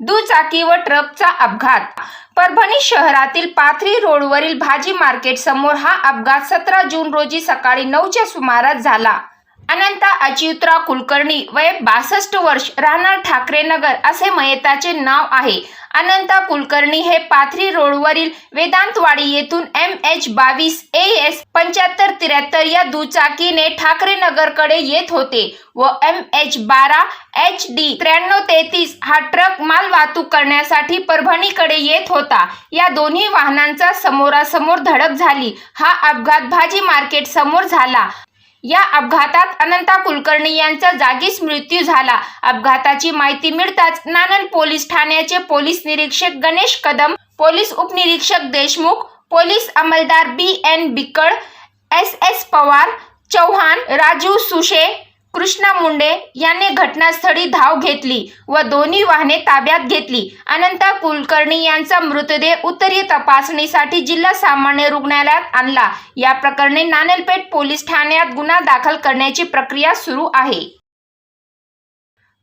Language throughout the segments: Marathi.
दुचाकी व ट्रकचा अपघात. परभणी शहरातील पाथरी रोडवरील भाजी मार्केट समोर हा अपघात सतरा जून रोजी सकाळी नऊच्या सुमारास झाला. अनंता अच्युतराव कुलकर्णी वय बासष्ट वर्ष राहणार ठाकरे नगर असे मयताचे नाव आहे. अनंता कुलकर्णी हे पाथरी रोडवरील वेदांतवाडी येथून एम एच बावीस ए एस पंच्याहत्तर त्र्याहत्तर या दुचाकीने ठाकरे नगरकडे येत होते व एम एच बारा एच डी त्र्याण्णव तेहतीस हा ट्रक माल वाहतूक करण्यासाठी परभणीकडे येत होता. या दोन्ही वाहनांचा समोरासमोर धडक झाली. हा अपघात भाजी मार्केट समोर झाला. या अपघातात अनंता कुलकर्णी यांचा जागीच मृत्यू झाला. अपघाताची माहिती मिळताच नानंद पोलीस ठाण्याचे पोलीस निरीक्षक गणेश कदम पोलीस उपनिरीक्षक देशमुख पोलीस अंमलदार B N Bikad S S Pawar Chauhan Raju Sushe Krishna Munde यांनी घटनास्थळी धाव घेतली व दोन्ही वाहने ताब्यात घेतली. अनंता कुलकर्णी यांचा मृतदेह उत्तरीय तपासणीसाठी जिल्हा सामान्य रुग्णालयात आणला. या प्रकरणी नानलपेठ पोलीस ठाण्यात गुन्हा दाखल करण्याची प्रक्रिया सुरू आहे.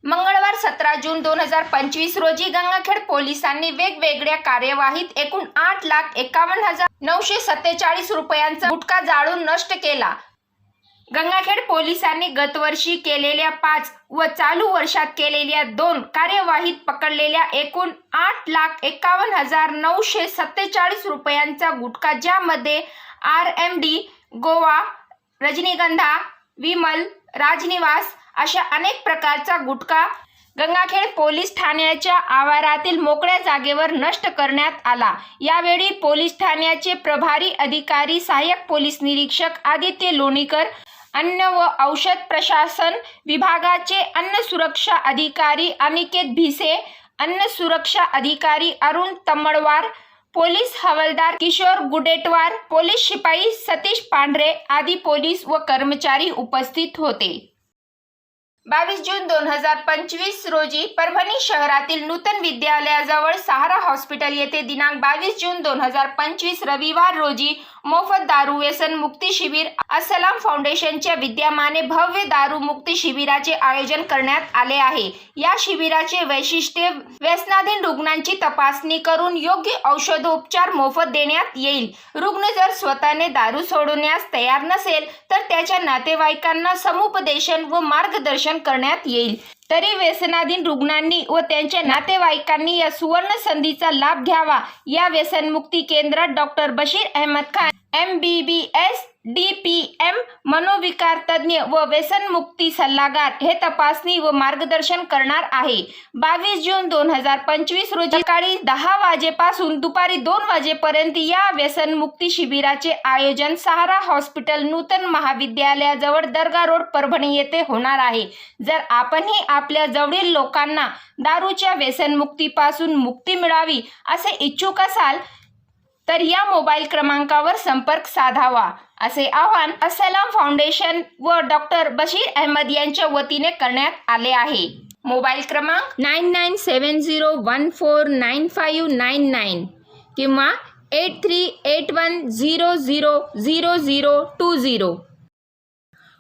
मंगळवार सतरा जून दोन हजार पंचवीस रोजी गंगाखेड पोलिसांनी वेगवेगळ्या कार्यवाहीत एकूण आठ लाख एकावन्न हजार नऊशे सत्तेचाळीस रुपयांचा गुटखा जाळून नष्ट केला. गंगाखेड पोलिसांनी गतवर्षी केलेल्या पाच व चालू वर्षात केलेल्या दोन कार्यवाहीत पकडलेल्या एकूण आठ लाख एकावन्न हजार नऊशे सत्तेचाळीस रुपयांचा गुटखा ज्यामध्ये आर एम डी गोवा रजनीगंधा विमल राजनिवास अशा अनेक प्रकारचा गुटखा गंगाखेड पोलीस ठाण्याच्या आवारातील मोकळ्या जागेवर नष्ट करण्यात आला. यावेळी पोलीस ठाण्याचे प्रभारी अधिकारी सहाय्यक पोलीस निरीक्षक आदित्य लोणीकर अन्न व औषध प्रशासन विभागाचे अन्न सुरक्षा अधिकारी अनिकेत भिसे अन्न सुरक्षा अधिकारी अरुण तमडवार पोलीस हवालदार किशोर गुडेटवार पोलीस शिपाई सतीश पांढरे आदी पोलीस व कर्मचारी उपस्थित होते. बावीस जून दोन हजार पंचवीस रोजी परभणी शहरातील नूतन विद्यालयाजवळ सहारा हॉस्पिटल येथे दिनांक बावीस जून दोन हजार पंचवीस रविवार रोजी मोफत दारू व्यसन मुक्ती शिबिर असलाम फाउंडेशनच्या विद्यमाने भव्य दारू मुक्ती शिबिराचे आयोजन करण्यात आले आहे. या शिबिराचे वैशिष्ट्य व्यसनाधीन रुग्णांची तपासणी करून योग्य औषधोपचार मोफत देण्यात येईल. रुग्ण जर स्वतःने दारू सोडण्यास तयार नसेल तर त्याच्या नातेवाईकांना समुपदेशन व मार्गदर्शन करण्यात येईल. तरी व्यसनाधीन रुग्णांनी व त्यांच्या नातेवाईकांनी या सुवर्ण संधीचा लाभ घ्यावा. या व्यसनमुक्ती केंद्रात doctor Bashir Ahmed Khan M B B S D P M मनोविकार तज्ज्ञ व व्यसनमुक्ती सल्लागार हे तपासणी व मार्गदर्शन करणार आहे. बावीस जून दोन हजार पंचवीस रोजी सकाळी दहा वाजेपासून दुपारी दोन वाजेपर्यंत या व्यसनमुक्ती शिबिराचे आयोजन सहारा हॉस्पिटल नूतन महाविद्यालयाजवळ दर्गा रोड परभणी येथे होणार आहे. जर आपणही आपल्या जवळील लोकांना दारूच्या व्यसनमुक्तीपासून मुक्ती मिळावी असे इच्छुक असाल तर या मोबाईल क्रमांकावर संपर्क साधावा असे आवाहन असलाम फाउंडेशन व डॉक्टर बशीर अहमद यांच्या वतीने करण्यात आले आहे. मोबाईल क्रमांक nine nine seven zero one four nine five nine nine किंवा eight three eight one zero zero zero zero two zero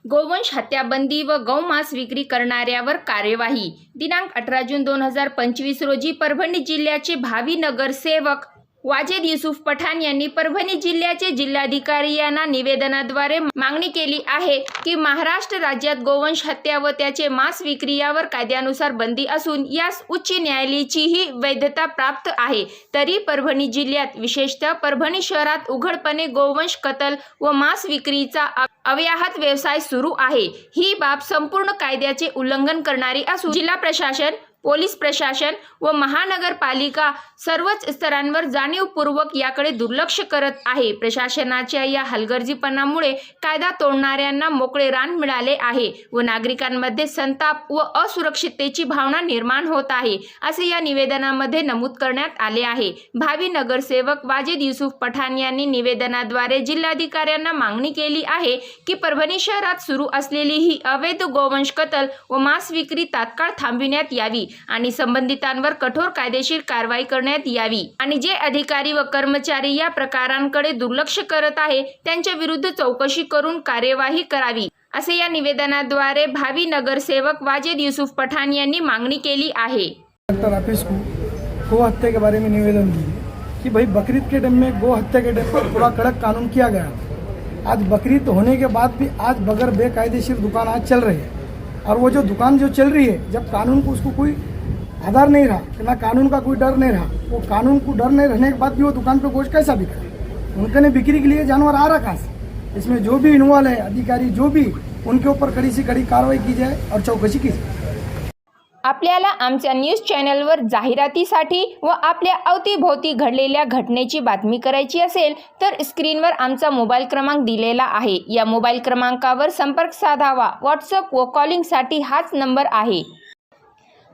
गोवंश हत्याबंदी व गौमांस विक्री करणाऱ्यावर कार्यवाही. दिनांक अठरा जून दोन हजार पंचवीस रोजी परभणी जिल्ह्याचे भावी नगरसेवक वाजेद युसुफ पठाण यांनी परभणी जिल्ह्याचे जिल्हाधिकारी यांना निवेदनाद्वारे मागणी केली आहे की महाराष्ट्र राज्यात गोवंश हत्या व त्याचे मांस विक्री यावर कायद्यानुसार बंदी असून यास उच्च न्यायालयाचीही वैधता प्राप्त आहे. तरी परभणी जिल्ह्यात विशेषतः परभणी शहरात उघडपणे गोवंश कतल व मांस विक्रीचा अव्याहत व्यवसाय सुरू आहे. ही बाब संपूर्ण कायद्याचे उल्लंघन करणारी असून जिल्हा प्रशासन पोलीस प्रशासन व महानगरपालिका सर्वच स्तरांवर जाणीवपूर्वक याकडे दुर्लक्ष करत आहे. प्रशासनाच्या या हलगर्जीपणामुळे कायदा तोडणाऱ्यांना मोकळे रान मिळाले आहे व नागरिकांमध्ये संताप व असुरक्षिततेची भावना निर्माण होत आहे असे या निवेदनामध्ये नमूद करण्यात आले आहे. भावी नगरसेवक वाजिद युसुफ पठाण यांनी निवेदनाद्वारे जिल्हाधिकाऱ्यांना मागणी केली आहे की परभणी शहरात सुरू असलेली ही अवैध गोवंश कतल व मांस विक्री तात्काळ थांबविण्यात यावी. आणि संबंधितांवर कठोर कायदेशीर कारवाई करण्यात यावी. आणि जे अधिकारी व कर्मचारी या प्रकारांकडे दुर्लक्ष करत आहे त्यांच्या विरुद्ध चौकशी करून कार्यवाही करावी. असे या निवेदनाद्वारे भावी नगरसेवक वाजेद युसुफ पठाण यांनी मागणी केली आहे. गो हत्या के बारे में निवेदन दिए कि भाई बकरीद के टाइम में गो हत्या के टाइम पर थोड़ा कड़क कानून किया गया आज बकरीद होने के बाद भी आज बगैर बेकायदेशीर दुकान आज चल रही है। और वो जो दुकान जो चल रही है जब कानून को उसको कोई आधार नहीं रहा कि ना कानून का कोई डर नहीं रहा वो कानून को डर नहीं रहने के बाद भी वो दुकान पे गोश्त कैसा बिक रहा उनके ने बिक्री के लिए जानवर आ रहा कहाँ से? इसमें जो भी इन्वॉल्व है अधिकारी जो भी उनके ऊपर कड़ी से कड़ी कार्रवाई की जाए और चौकसी की जाए। आपल्याला आमच्या न्यूज चॅनलवर जाहिरातीसाठी व आपल्या अवतीभोवती घडलेल्या घटनेची बातमी करायची असेल तर स्क्रीनवर आमचा मोबाईल क्रमांक दिलेला आहे. या मोबाईल क्रमांकावर संपर्क साधावा व्हॉट्सअप व कॉलिंगसाठी हाच नंबर आहे.